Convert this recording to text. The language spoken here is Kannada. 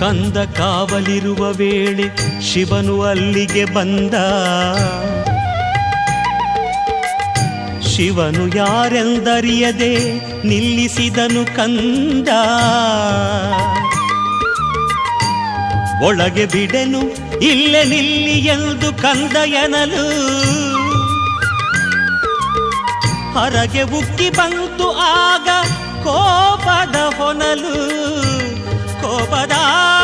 ಕಂದ ಕಾವಲಿರುವ ವೇಳೆ ಶಿವನು ಅಲ್ಲಿಗೆ ಬಂದ. ಶಿವನು ಯಾರೆಂದರಿಯದೆ ನಿಲ್ಲಿಸಿದನು ಕಂದ. ಒಳಗೆ ಬಿಡೆನು, ಇಲ್ಲೆ ನಿಲ್ಲಿ ಎಂದು ಕಂದ ಎನಲು. ಹೊರಗೆ ಉಕ್ಕಿ ಬಂತು ಆಗ ಕೋಪದ को बधाई